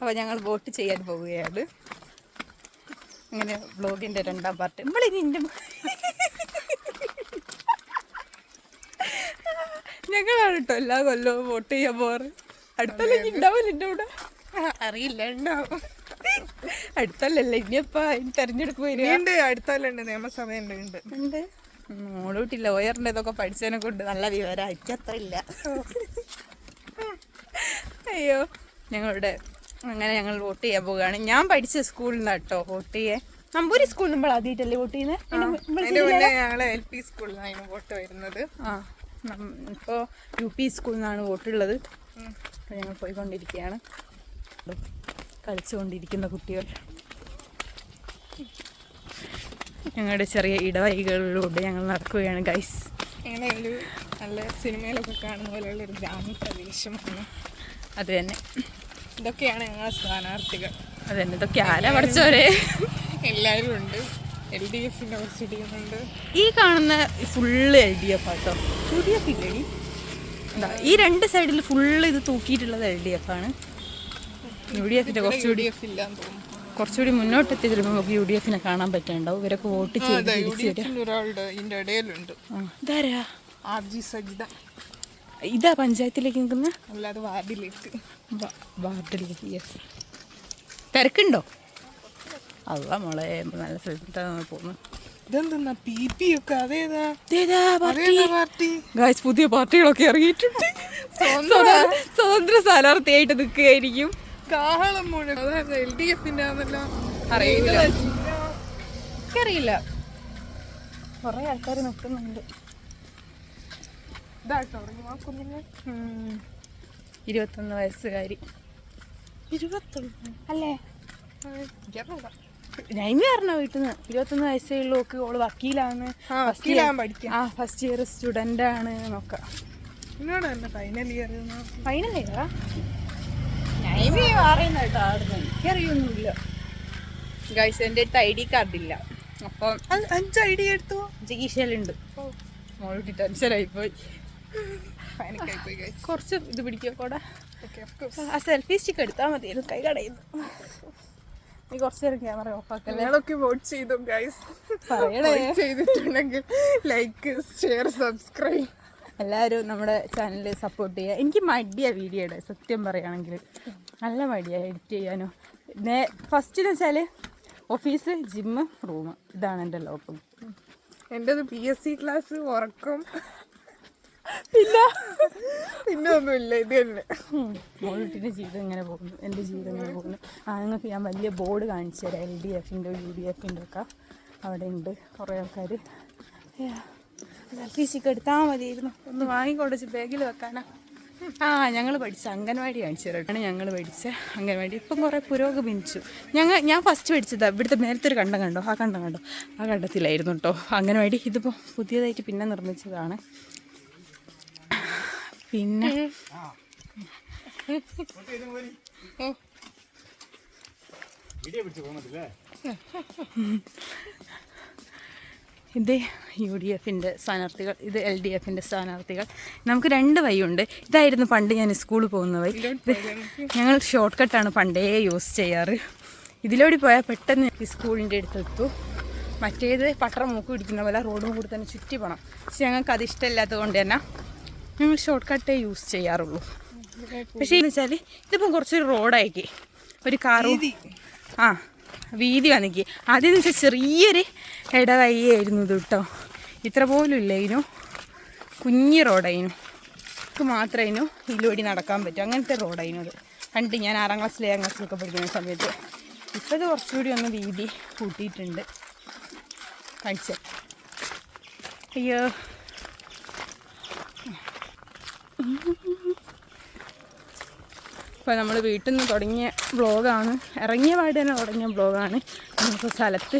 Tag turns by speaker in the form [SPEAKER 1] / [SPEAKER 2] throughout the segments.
[SPEAKER 1] അപ്പോൾ ഞങ്ങൾ വോട്ട് ചെയ്യാൻ പോവുകയാണ്. അങ്ങനെ ബ്ലോഗിന്റെ രണ്ടാം പാർട്ട്. നമ്മളിനി എന്റെ ഞങ്ങളാണ് കേട്ടോ എല്ലാ കൊല്ലവും വോട്ട് ചെയ്യാൻ പോവാറ്. അടുത്തല്ലേ ഉണ്ടാവില്ല എന്റെ കൂടെ?
[SPEAKER 2] അറിയില്ല ഉണ്ടാവും
[SPEAKER 1] അടുത്തല്ലല്ല ഇനിയപ്പാ ഇനി തെരഞ്ഞെടുപ്പ്
[SPEAKER 2] വരുന്നുണ്ട് അടുത്തല്ലുണ്ട് നിയമസഭയുണ്ട് ഉണ്ട്
[SPEAKER 1] ഉണ്ട് മോളൂട്ടില്ല ഓയറിന്റെ ഇതൊക്കെ പഠിച്ചതിനെ കൊണ്ട് നല്ല വിവരം അയച്ചത്ര ഇല്ല അയ്യോ ഞങ്ങളുടെ അങ്ങനെ ഞങ്ങൾ വോട്ട് ചെയ്യാൻ പോവുകയാണ്. ഞാൻ പഠിച്ച സ്കൂളിൽ നിന്നാണ് കേട്ടോ വോട്ട് ചെയ്യാൻ നമ്പൂരി സ്കൂളിൽ നമ്മൾ ആദ്യമായിട്ടല്ലേ വോട്ട് ചെയ്യുന്നത്
[SPEAKER 2] അതിന്റെ മുന്നേ എൽ പി സ്കൂളിലാണ് വോട്ട് വരുന്നത്.
[SPEAKER 1] ആ ഇപ്പോൾ യു പി സ്കൂളിൽ നിന്നാണ് വോട്ടുള്ളത്. അപ്പോൾ ഞങ്ങൾ പോയിക്കൊണ്ടിരിക്കുകയാണ്. കളിച്ചുകൊണ്ടിരിക്കുന്ന കുട്ടികൾ. ഞങ്ങളുടെ ചെറിയ ഇടവൈകളിലൂടെ ഞങ്ങൾ നടക്കുകയാണ് ഗൈസ്
[SPEAKER 2] ഒരു നല്ല സിനിമയിലൊക്കെ കാണുന്ന പോലെയുള്ള ഒരു ഗ്രാമപ്രദേശമാണ്.
[SPEAKER 1] അത് തന്നെ.
[SPEAKER 2] ഇതൊക്കെയാണ് ഞങ്ങളെ സ്ഥാനാർത്ഥികൾ.
[SPEAKER 1] അതെ ഇതൊക്കെ ആരാ പഠിച്ചവരെ?
[SPEAKER 2] എല്ലാവരും ഉണ്ട്. എൽ ഡി എഫിന്റെ കുറച്ച്
[SPEAKER 1] ഈ കാണുന്ന ഫുള്ള് എൽ ഡി എഫ് ആട്ടോ യു ഡി എഫ് ഇല്ലേ ഈ രണ്ട് സൈഡിൽ ഫുള്ള് ഇത് തൂക്കിയിട്ടുള്ളത് എൽ ഡി എഫ് ആണ്. യു ഡി എഫിന്റെ
[SPEAKER 2] യു
[SPEAKER 1] കുറച്ചുകൂടി
[SPEAKER 2] ഡി എഫ് ഇല്ലാന്ന് തോന്നുന്നു.
[SPEAKER 1] കുറച്ചുകൂടി മുന്നോട്ടെത്തി ചിലപ്പോൾ നമുക്ക് യു ഡി എഫിനെ കാണാൻ പറ്റുന്നുണ്ടാവും ഇവരൊക്കെ വോട്ട് ചെയ്ത് ഇതാ പഞ്ചായത്തിലേക്ക് നിൽക്കുന്ന?
[SPEAKER 2] അല്ലാതെ വാർഡിലേക്ക്.
[SPEAKER 1] വാർഡിലേക്ക് യെസ് തിരക്കുണ്ടോ? അല്ല മോളെ നല്ല സ്ഥലത്താണ് പോകുന്നത്
[SPEAKER 2] പി പി ഒക്കെ അതേതാ
[SPEAKER 1] ഗായ്സ് പുതിയ പാർട്ടികളൊക്കെ ഇറങ്ങിയിട്ടുണ്ട്. സ്വതന്ത്ര- സ്ഥാനാർത്ഥി സ്ഥാനാർത്ഥിയായിട്ട് നിൽക്കുകയായിരിക്കും.
[SPEAKER 2] കാഹളം മുഴുവൻ എൽ ഡി എഫിന്റെ
[SPEAKER 1] അറിയില്ല. എനിക്കറിയില്ല. കുറെ ആൾക്കാർ നിൽക്കുന്നുണ്ട്.
[SPEAKER 2] ഇതാട്ടോ
[SPEAKER 1] ഉം. ഇരുപത്തൊന്ന് വയസ്സുകാരി.
[SPEAKER 2] ഇരുപത്തൊന്ന്?
[SPEAKER 1] അല്ലേ. നൈമി പറഞ്ഞ വീട്ടിൽ നിന്ന് ഇരുപത്തൊന്ന് വയസ്സേ ഉള്ളൂ. ഓക്ക് ഓൾ വക്കീലാണ്.
[SPEAKER 2] ആ വക്കീലാകാൻ പഠിക്കാം.
[SPEAKER 1] ആ ഫസ്റ്റ് ഇയർ സ്റ്റുഡന്റ് ആണ് നോക്കാം
[SPEAKER 2] എന്നോട് തന്നെ ഫൈനൽ ഇയർ
[SPEAKER 1] ഫൈനൽ ഇയറാ നൈമി പറയുന്ന കേട്ടോ ആടുന്നു എനിക്കറിയൊന്നുമില്ല. ഗൈസ് എന്റെ അടുത്ത് ഐ ഡി കാർഡ് ഇല്ല. അപ്പം
[SPEAKER 2] അഞ്ച് ഐ ഡി എടുത്തു?
[SPEAKER 1] ചികിത്സയിലുണ്ട് മോളൂട്ടി ടെൻഷനായി കുറച്ച് ഇത് പിടിക്കുക കൂടെ. ആ സെൽഫി സ്റ്റിക്ക് എടുത്താൽ മതിയായിരുന്നു കൈ കടയുന്നു. നീ കുറച്ച് നേരം ക്യാമറ ഓഫ് ആക്കല്ലേ
[SPEAKER 2] നിങ്ങളൊക്കെ വോട്ട് ചെയ്തു ഗൈസ്
[SPEAKER 1] പറയണേ
[SPEAKER 2] ചെയ്തിട്ടുണ്ടെങ്കിൽ ലൈക്ക് ഷെയർ സബ്സ്ക്രൈബ്
[SPEAKER 1] എല്ലാവരും നമ്മുടെ ചാനൽ സപ്പോർട്ട് ചെയ്യുക. എനിക്ക് മടിയാ വീഡിയോയുടെ സത്യം പറയുകയാണെങ്കിൽ. നല്ല മടിയാ എഡിറ്റ് ചെയ്യാനോ. നേ ഫസ്റ്റ് എന്ന് വെച്ചാൽ ഓഫീസ് ജിമ്മ് റൂം ഇതാണ് എന്റെ ലോകം
[SPEAKER 2] എന്റെ പി എസ് സി ക്ലാസ് ഉറക്കം.
[SPEAKER 1] ഇല്ല
[SPEAKER 2] പിന്നെ? ഒന്നുമില്ല ഇത് തന്നെ.
[SPEAKER 1] മോളിട്ടിന്റെ ജീവിതം ഇങ്ങനെ പോകുന്നു. എന്റെ ജീവിതം ഇങ്ങനെ പോകുന്നു. ആ നിങ്ങൾക്ക് ഞാൻ വലിയ ബോർഡ് കാണിച്ചു തരാം. എൽ ഡി എഫിന്റെ യു ഡി എഫിന്റെ ഒക്കെ. അവിടെ ഉണ്ട് കുറേ ആൾക്കാർ സെൽഫീസൊക്കെ എടുത്താൽ മതിയായിരുന്നു. ഒന്ന് വാങ്ങിക്കൊണ്ടിച്ച് ബാഗിൽ വെക്കാനാ. ആ ഞങ്ങൾ പഠിച്ച അംഗൻവാടി കാണിച്ചു തരാണ് ഞങ്ങൾ പഠിച്ച അംഗൻവാടി. ഇപ്പം കുറേ പുരോഗമിച്ചു ഞങ്ങൾ ഞാൻ ഫസ്റ്റ് പഠിച്ചതാ. ഇവിടുത്തെ നേരത്തെ ഒരു കണ്ടം കണ്ടോ? ആ കണ്ടം കണ്ടോ? ആ കണ്ടത്തിലായിരുന്നു കേട്ടോ. അംഗൻവാടി. ഇതിപ്പോൾ പുതിയതായിട്ട് പിന്നെ നിർമ്മിച്ചതാണ്. പിന്നെ. ഇത് യു ഡി എഫിന്റെ സ്ഥാനാർത്ഥികൾ ഇത് എൽ ഡി എഫിന്റെ സ്ഥാനാർത്ഥികൾ. നമുക്ക് രണ്ട് വഴിയുണ്ട്. ഇതായിരുന്നു പണ്ട് ഞാൻ സ്കൂളിൽ പോകുന്ന വഴി. ഞങ്ങൾ ഷോർട്ട് കട്ടാണ് പണ്ടേ യൂസ് ചെയ്യാറ്. ഇതിലൂടെ പോയാൽ പെട്ടെന്ന് ഈ സ്കൂളിന്റെ അടുത്തെത്തു മറ്റേത് പട്ടണം മൂക്ക് പിടിക്കുന്ന പോലെ റോഡും കൂടി തന്നെ ചുറ്റി പോകണം പക്ഷെ ഞങ്ങൾക്ക് അത് ഇഷ്ടമില്ലാത്തത് കൊണ്ട് തന്നെ ഞങ്ങൾ ഷോർട്ട് കട്ടേ യൂസ് ചെയ്യാറുള്ളൂ. പക്ഷേ എന്ന് വെച്ചാൽ ഇതിപ്പം കുറച്ചൊരു റോഡായിക്കി ഒരു കാറും ആ വീതി വന്നിക്ക്. ആദ്യം എന്ന് വെച്ചാൽ ചെറിയൊരു ഇടവയ്യായിരുന്നു ഇത് കേട്ടോ ഇത്ര പോലും ഇല്ലായിരുന്നു. കുഞ്ഞി റോഡായിരുന്നു നമുക്ക് മാത്രമേനു ഇതിലൂടെ നടക്കാൻ പറ്റും. അങ്ങനത്തെ റോഡായിരുന്നു അത്. കണ്ട് ഞാൻ ആറാം ക്ലാസ്സിൽ ഏഴാം ക്ലാസ്സിലൊക്കെ പഠിക്കുന്ന സമയത്ത്. ഇപ്പോൾ ഇത് കുറച്ചുകൂടി ഒന്ന് വീതി കൂട്ടിയിട്ടുണ്ട്. കാണിച്ചു അയ്യോ. ഇപ്പോൾ നമ്മൾ വീട്ടിൽ നിന്ന് തുടങ്ങിയ ബ്ലോഗാണ് ഇറങ്ങിയ പാട് തന്നെ തുടങ്ങിയ ബ്ലോഗാണ് നമുക്ക് സ്ഥലത്ത്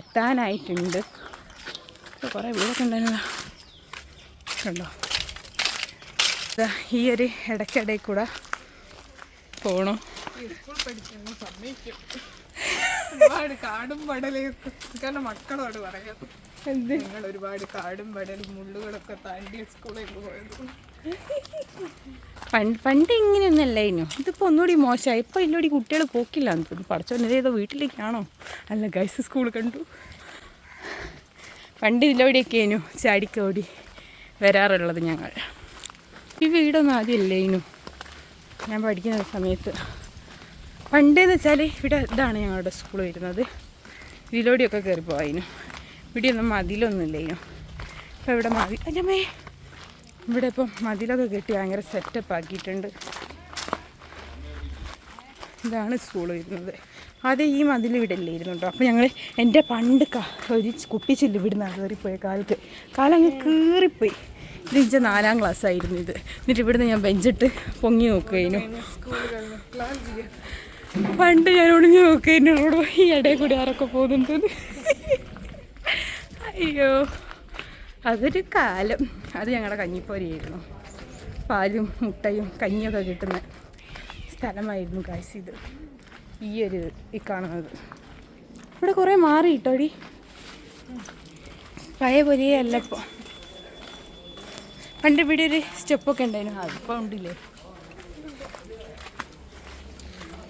[SPEAKER 1] എത്താനായിട്ടുണ്ട്. ഇപ്പോൾ കുറേ വീടൊക്കെ കണ്ടോ? ദാ ഈ ഒരു ഇടയ്ക്കിടയിൽ കൂടെ
[SPEAKER 2] പോണു. ഒരുപാട് കാടും പടലും മക്കളോട് പറയാം. നിങ്ങൾ ഒരുപാട് കാടും പടലും മുള്ളുകളൊക്കെ താണ്ടി സ്കൂളിൽ പോയത്.
[SPEAKER 1] പണ്ട് പണ്ട് ഇങ്ങനെയൊന്നും അല്ലായിരുന്നു ഇതിപ്പോൾ ഒന്നുകൂടി മോശമായി. ഇപ്പോൾ ഇതിലൂടെ കുട്ടികൾ പോക്കില്ല എന്ന് തോന്നുന്നു. പഠിച്ചോണ്ട് ഏതോ വീട്ടിലേക്കാണോ? അല്ല ഗൈസ് സ്കൂൾ കണ്ടു. പണ്ട് ഇതിലൂടെയൊക്കെ ഇനു ചാടിക്കോടി വരാറുള്ളത് ഞങ്ങൾ. ഈ വീടൊന്നും ആദ്യം ഇല്ലേനു ഞാൻ പഠിക്കുന്ന സമയത്ത്. പണ്ടെന്ന് വെച്ചാൽ ഇവിടെ ഇതാണ് ഞങ്ങളുടെ സ്കൂൾ വരുന്നത്. ഇതിലൂടെയൊക്കെ കയറി പോകാനും ഇവിടെയൊന്നും മതിലൊന്നും ഇല്ലേനു അപ്പോൾ ഇവിടെ മതി. അല്ലമ്മേ ഇവിടെ ഇപ്പം മതിലൊക്കെ കെട്ടി ഭയങ്കര സെറ്റപ്പ് ആക്കിയിട്ടുണ്ട്. ഇതാണ് സ്കൂൾ വരുന്നത്. അത് ഈ മതിൽ ഇവിടെ ഇല്ലായിരുന്നു കേട്ടോ അപ്പോൾ ഞങ്ങൾ എന്റെ പണ്ട് കാ ഒരു കുപ്പിച്ചില്ല ഇവിടുന്ന് കയറിപ്പോയ കാലത്ത്. കാലം അങ്ങ് കീറിപ്പോയി. ഇത് ഇഞ്ച നാലാം ക്ലാസ് ആയിരുന്നു ഇത്. എന്നിട്ട് ഇവിടുന്ന് ഞാൻ ബെഞ്ചിട്ട് പൊങ്ങി നോക്കുകയായിരുന്നു. പണ്ട് ഞാൻ ഒളിഞ്ഞു നോക്കുന്നതിനോട് ഈ ഇടയിൽ കൂടി ആരൊക്കെ പോകുന്നുണ്ട് അയ്യോ. അതൊരു കാലം. അത് ഞങ്ങളുടെ കഞ്ഞിപ്പോരിയായിരുന്നു. പാലും മുട്ടയും കഞ്ഞിയൊക്കെ കിട്ടുന്ന സ്ഥലമായിരുന്നു കാശ് ഇത്. ഈ ഒരു ഈ കാണുന്നത്. ഇവിടെ കുറേ മാറി കിട്ടോടി പഴയ പോലെയേ അല്ല ഇപ്പോൾ പണ്ട് ഇവിടെ ഒരു സ്റ്റെപ്പൊക്കെ ഉണ്ടായിരുന്നു. അതിപ്പോൾ ഉണ്ടില്ലേ?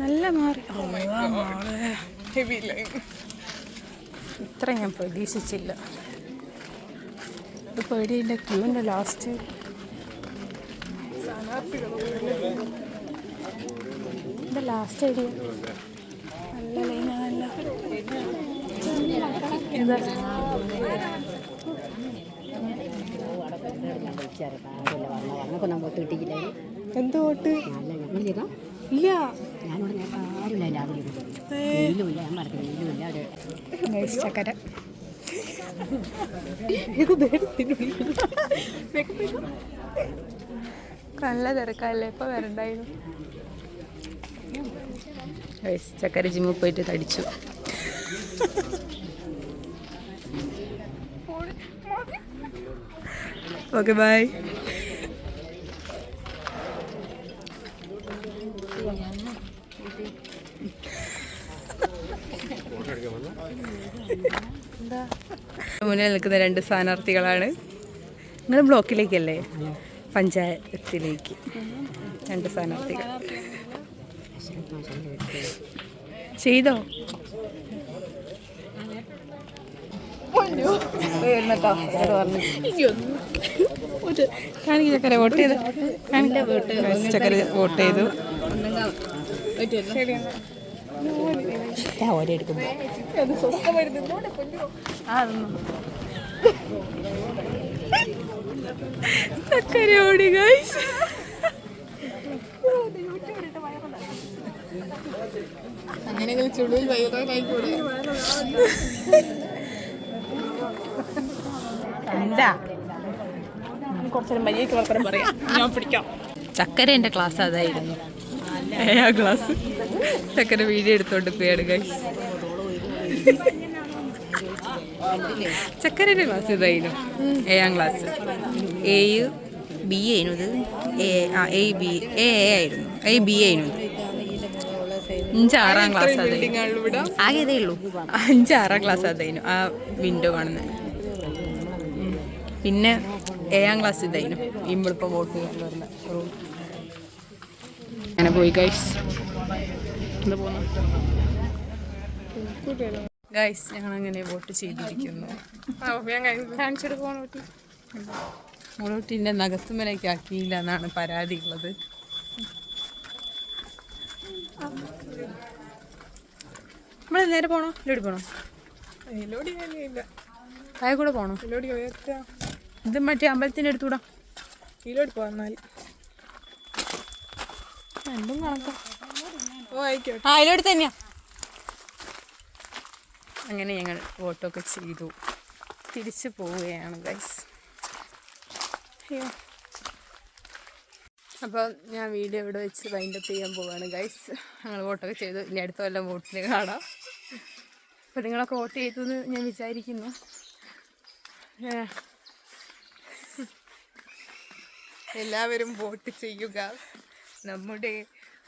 [SPEAKER 1] നല്ല മാറി. ഇത്ര ഞാൻ പ്രതീക്ഷിച്ചില്ല. ഇത് പേടിയില്ല ക്യൂന്റെ ലാസ്റ്റ് ഇത് ലാസ്റ്റ് ഐഡിയ. നല്ല ലൈനാണല്ല
[SPEAKER 3] എന്തോട്ട്
[SPEAKER 2] എന്ത് വോട്ട്? ഇല്ല.
[SPEAKER 3] ഞാനിവിടെ ആരുമില്ല രാവിലെ വെയിലുമില്ല ഞാൻ പറഞ്ഞു വെയിലുമില്ല അവിടെ
[SPEAKER 1] ഗൈസ് ചക്കര നല്ല തിരക്കല്ലേ ഇപ്പൊ വരണ്ടായിരുന്നു. ചക്കര ജിമ്മിൽ പോയിട്ട് തടിച്ചു. ഓക്കെ ബൈ മുന്നിൽ നിൽക്കുന്ന രണ്ട് സ്ഥാനാർത്ഥികളാണ്. നിങ്ങൾ ബ്ലോക്കിലേക്കല്ലേ? പഞ്ചായത്തിലേക്ക്. രണ്ട് സ്ഥാനാർത്ഥികൾ. ചെയ്തോ? വോട്ട് ചെയ്ത് വോട്ട് ചക്കര വോട്ട് ചെയ്തു.
[SPEAKER 2] ശരി.
[SPEAKER 1] ഓരോ
[SPEAKER 2] കൊല്ലുമോ
[SPEAKER 1] ചക്കരയോടി ഗൈസ്
[SPEAKER 2] അങ്ങനെയെങ്കിലും ചുടുവിൽ വൈകുന്നേരമായിക്കൂടെ?
[SPEAKER 1] എന്താ?
[SPEAKER 2] കുറച്ചേരം മര്യാദയ്ക്ക് വർത്തനം പറയാം. ഞാൻ പിടിക്കാം.
[SPEAKER 1] ചക്കര എന്റെ ക്ലാസ് അതായിരുന്നു. ഏഴാം ക്ലാസ് ചക്കര വീഡിയോ എടുത്തോണ്ട് പോയാണ് ഗൈസ് ചക്കരന്റെ ക്ലാസ് ഇതായിരുന്നു. ഏഴാം ക്ലാസ് എ യു ബി ആയിരുന്നു ഇത്. എ ആ എ ബി എ എ ആയിരുന്നു. എ ബി ആയിരുന്നു അഞ്ചാറാം ആറാം ക്ലാസ് അതായിരുന്നു.
[SPEAKER 2] ബിൽഡിങ്ങാണ് ഇവിടെ?
[SPEAKER 1] ആകെ ഇതേ ഉള്ളൂ. അഞ്ചാറാം ആറാം ക്ലാസ് അതായിരുന്നു. ആ വിൻഡോ കാണുന്നത് പിന്നെ ഏഴാം ക്ലാസ് ഇതായിരുന്നു. ഇമ്മളിപ്പോൾ വോട്ട് ചെയ്യാൻ വരുന്ന അങ്ങനെ പോയി ഗൈസ് എന്താ പോകുന്നു ഗൈസ് ഞങ്ങൾ അങ്ങനെ വോട്ട് ചെയ്തിരിക്കുന്നു. മുളോട്ടിന്റെ നഗത്തുമലേക്ക് ആക്കിയില്ല എന്നാണ് പരാതി ഉള്ളത്. നമ്മൾ നേരെ പോണോ? ലോടി പോണോ?
[SPEAKER 2] ഇതിലോടി
[SPEAKER 1] തായ കൂടെ പോണോ?
[SPEAKER 2] ഉയർത്താ
[SPEAKER 1] ഇത് മറ്റേ അമ്പലത്തിന്റെ അടുത്തൂടാ.
[SPEAKER 2] ഇതിലോട്ട് പോന്നാൽ
[SPEAKER 1] രണ്ടും കണക്കാം ആ അതിലോട്ട് തന്നെയാ. അങ്ങനെ ഞങ്ങൾ വോട്ടൊക്കെ ചെയ്തു. തിരിച്ചു പോവുകയാണ് ഗൈസ് അയ്യോ. അപ്പോൾ ഞാൻ വീഡിയോ ഇവിടെ വെച്ച് വൈൻഡ് അപ്പ് ചെയ്യാൻ പോവുകയാണ് ഗൈസ് ഞങ്ങൾ വോട്ടൊക്കെ ചെയ്തു. ഇനി അടുത്ത വല്ല വോട്ടിന് കാണാം. അപ്പോൾ നിങ്ങളൊക്കെ വോട്ട് ചെയ്തു എന്ന് ഞാൻ വിചാരിക്കുന്നു.
[SPEAKER 2] എല്ലാവരും വോട്ട് ചെയ്യുക. നമ്മുടെ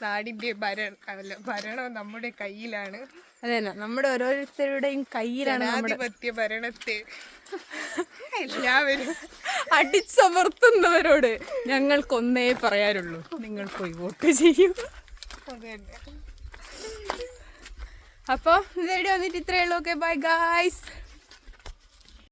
[SPEAKER 2] നാടിന്റെ ഭരണം ഭരണം നമ്മുടെ കയ്യിലാണ്.
[SPEAKER 1] അതെ നമ്മുടെ ഓരോരുത്തരുടെയും കയ്യിലാണ്
[SPEAKER 2] ജനാധിപത്യ ഭരണത്തെ എല്ലാവരും
[SPEAKER 1] അടിച്ചമർത്തുന്നവരോട് ഞങ്ങൾക്കൊന്നേ പറയാനുള്ളൂ നിങ്ങൾ പോയി വോട്ട് ചെയ്യൂ. അപ്പോൾ വീഡിയോ വന്നിട്ട് ഇത്രയേ ഉള്ളൂ. Okay bye guys